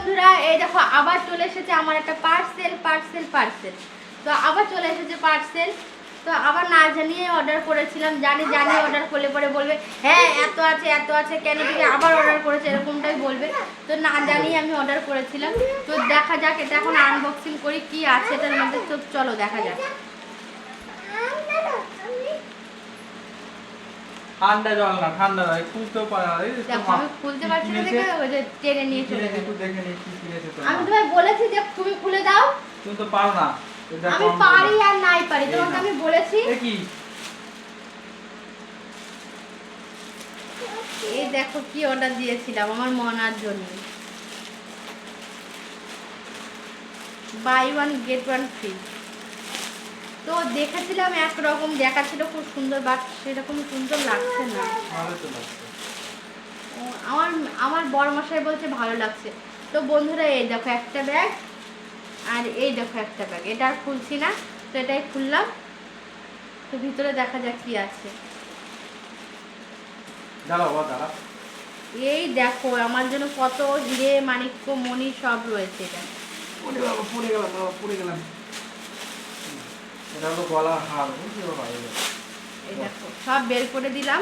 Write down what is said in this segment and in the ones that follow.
বন্ধুরা, এই দেখো, আবার চলে এসেছে আমার একটা পার্সেল পার্সেল পার্সেল তো আবার চলে এসেছে পার্সেল তো আবার না জানিয়ে অর্ডার করেছিলাম, জানি জানি অর্ডার করলে পরে বলবে হ্যাঁ এত আছে এত আছে, কেন তুমি আবার অর্ডার করেছে? এরকমটাই বলবে। তো না জানিয়ে আমি অর্ডার করেছিলাম। তো দেখা যাক, এটা এখন আনবক্সিং করি, কি আছে এটার মধ্যে। তো চলো, দেখা যাক। ঠান্ডা জল না ঠান্ডা নয় খুলতেও পারে আমি খুলতে কি পারছি না দেখে ওই যে টেনে নিয়ে চলে গেছে একটু দেখে নি কি কিনেছে তোমার আমি তোমায় বলেছি যে তুমি খুলে দাও। তুমি তো পারো না। আমি পারি আর নাই পারি তোমাকে আমি বলেছি। কি? এই দেখো কি অর্ডার দিয়েছিলাম আমার মনার জন্য buy one get one free তো দেখেছিলাম একরকম দেখাচ্ছিল খুব সুন্দর বাট সেরকম সুন্দর লাগছে না। আমার আমার বড় মশাই বলছে ভালো লাগছে। তো বন্ধুরা এই দেখো একটা ব্যাগ আর এই দেখো একটা ব্যাগ এটা আর খুলছি না তো এটাই খুললাম। তো ভিতরে দেখা যাক কি আছে। এই দেখো আমার জন্য কত হিরে মানিক্য মণি সব রয়েছে এটা। পড়ে গেলাম পড়ে গেলাম। এটা হলো গলার হার। এই দেখো সব বের করে দিলাম।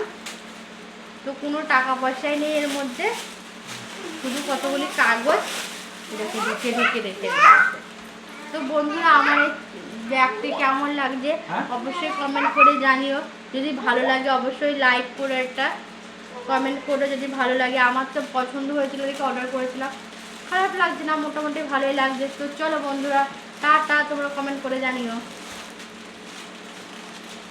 তো কোনো টাকা পয়সাই নেই এর মধ্যে। শুধু কতগুলি কাগজ এটাকে ঢুকে ঢুকে রেখে তো বন্ধুরা আমার এই ব্যাগটি কেমন লাগছে? হ্যাঁ? অবশ্যই কমেন্ট করে জানিও। যদি ভালো লাগে অবশ্যই লাইক করে একটা কমেন্ট করে। যদি ভালো লাগে আমার তো পছন্দ হয়েছিল দেখে অর্ডার করেছিলাম। খারাপ লাগছে না মোটামুটি ভালোই লাগছে। তো চলো বন্ধুরা টাটা তোমরা কমেন্ট করে জানিও।